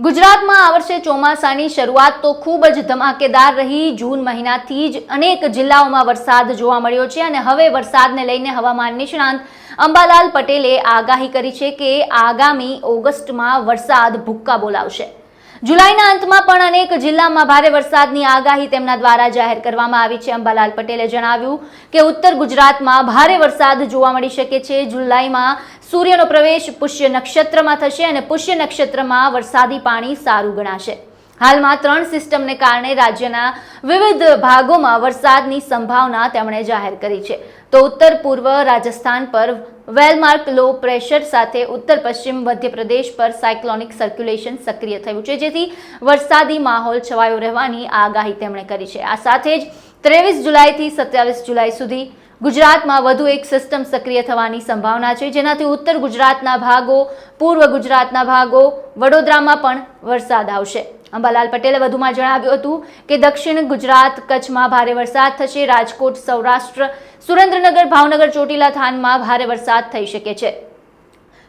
ગુજરાતમાં આ વર્ષે ચોમાસાની શરૂઆત તો ખૂબ જ ધમાકેદાર રહી. જૂન મહિનાથી જ અનેક જિલ્લાઓમાં વરસાદ જોવા મળ્યો છે અને હવે વરસાદને લઈને હવામાન નિષ્ણાંત અંબાલાલ પટેલે આગાહી કરી છે કે આગામી ઓગસ્ટમાં વરસાદ ભૂક્કા બોલાવશે. જુલાઈના અંતમાં પણ અનેક જિલ્લામાં ભારે વરસાદની આગાહી તેમના દ્વારા જાહેર કરવામાં આવી છે. અંબાલાલ પટેલે જણાવ્યું કે ઉત્તર ગુજરાતમાં ભારે વરસાદ જોવા મળી શકે છે. જુલાઈમાં સૂર્યનો પ્રવેશ પુષ્ય નક્ષત્રમાં થશે અને પુષ્ય નક્ષત્રમાં વરસાદી પાણી સારું ગણાશે. હાલમાં ત્રણ સિસ્ટમને કારણે રાજ્યના વિવિધ ભાગોમાં વરસાદની સંભાવના તેમણે જાહેર કરી છે. તો ઉત્તર પૂર્વ રાજસ્થાન પર વેલમાર્ક લો પ્રેશર સાથે ઉત્તર પશ્ચિમ મધ્યપ્રદેશ પર સાયક્લોનિક સર્ક્યુલેશન સક્રિય થયું છે, જેથી વરસાદી માહોલ છવાયો રહેવાની આગાહી તેમણે કરી છે. આ સાથે જ ત્રેવીસ જુલાઈથી સત્યાવીસ જુલાઈ સુધી ગુજરાતમાં વધુ એક સિસ્ટમ સક્રિય થવાની સંભાવના છે. જેનાથી ઉત્તર ગુજરાતના ભાગો, પૂર્વ ગુજરાતના ભાગો, વડોદરામાં પણ વરસાદ આવશે. અંબાલાલ પટેલે વધુમાં જણાવ્યું હતું કે દક્ષિણ ગુજરાત કચ્છમાં ભારે વરસાદ થશે. રાજકોટ, સૌરાષ્ટ્ર, સુરેન્દ્રનગર, ભાવનગર ચોટીલા થાનમાં ભારે વરસાદ થઈ શકે છે.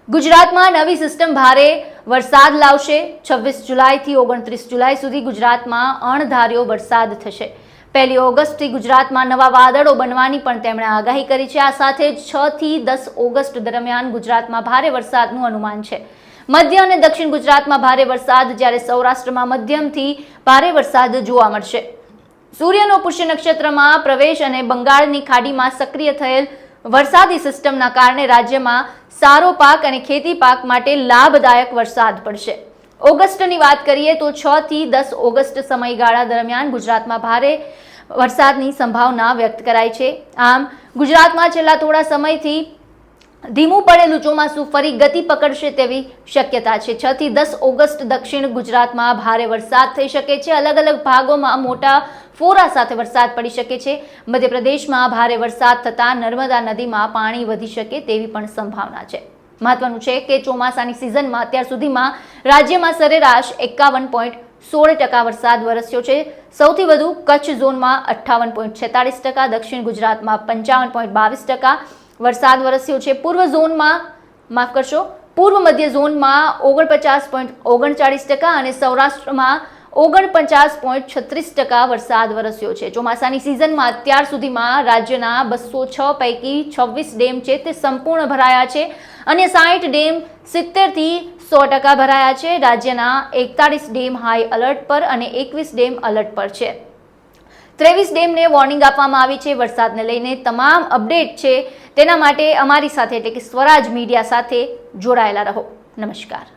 ગુજરાતમાં નવી સિસ્ટમ ભારે વરસાદ લાવશે. છવ્વીસ જુલાઈથી ઓગણત્રીસ જુલાઈ સુધી ગુજરાતમાં અણધાર્યો વરસાદ થશે. પહેલી ઓગસ્ટથી ગુજરાતમાં નવા વાદળો બનવાની પણ તેમણે આગાહી કરી છે. આ સાથે જ થી દસ ઓગસ્ટ દરમિયાન ગુજરાતમાં ભારે વરસાદનું અનુમાન છે. મધ્ય અને દક્ષિણ ગુજરાતમાં ભારે વરસાદ, જ્યારે સૌરાષ્ટ્રમાં મધ્યમથી ભારે વરસાદ જોવા મળશે. સૂર્યનો પુષ્ય નક્ષત્રમાં પ્રવેશ અને બંગાળની ખાડીમાં સક્રિય થયેલ વરસાદી સિસ્ટમના કારણે રાજ્યમાં સારો પાક અને ખેતી પાક માટે લાભદાયક વરસાદ પડશે. ઓગસ્ટની વાત કરીએ તો છ થી દસ ઓગસ્ટ સમયગાળા દરમિયાન ગુજરાતમાં ભારે વરસાદની સંભાવના વ્યક્ત કરાઈ છે. આમ, ગુજરાતમાં છેલ્લા થોડા સમયથી ધીમું પડેલું ચોમાસું ફરી ગતિ પકડશે તેવી શક્યતા છે. છ થી દસ ઓગસ્ટ દક્ષિણ ગુજરાતમાં ભારે વરસાદ થઈ શકે છે. અલગ અલગ ભાગોમાં મોટા ફોરા સાથે વરસાદ પડી શકે છે. મધ્યપ્રદેશમાં ભારે વરસાદ થતાં નર્મદા નદીમાં પાણી વધી શકે તેવી પણ સંભાવના છે. મહત્વનું છે કે ચોમાસાની સિઝનમાં અત્યાર સુધીમાં રાજ્યમાં સરેરાશ એકાવન પોઈન્ટ સોળ ટકા વરસાદ વરસ્યો છે. સૌથી વધુ કચ્છ ઝોનમાં અઠ્ઠાવન પોઈન્ટ છેતાળીસ ટકા, દક્ષિણ ગુજરાતમાં પંચાવન પોઈન્ટ બાવીસ ટકા વરસાદ વરસ્યો છે. પૂર્વ ઝોનમાં, માફ કરશો, પૂર્વ મધ્ય ઝોનમાં ઓગણપચાસ પોઈન્ટ ઓગણચાળીસ ટકા અને સૌરાષ્ટ્રમાં ઓગણપચાસ પોઈન્ટ છત્રીસ ટકા વરસાદ વરસ્યો છે. ચોમાસાની સિઝનમાં અત્યાર સુધીમાં રાજ્યના બસો છ પૈકી છવ્વીસ ડેમ છે તે સંપૂર્ણ ભરાયા છે અને સાઠ ડેમ સિત્તેરથી સો ટકા ભરાયા છે. રાજ્યના એકતાળીસ ડેમ હાઈ અલર્ટ પર અને એકવીસ ડેમ અલર્ટ પર છે. ત્રેવીસ ડેમને વોર્નિંગ આપવામાં આવી છે. વરસાદને લઈને તમામ અપડેટ છે. તેના માટે અમારી સાથે એટલે કે સ્વરાજ મીડિયા સાથે જોડાયેલા રહો. નમસ્કાર.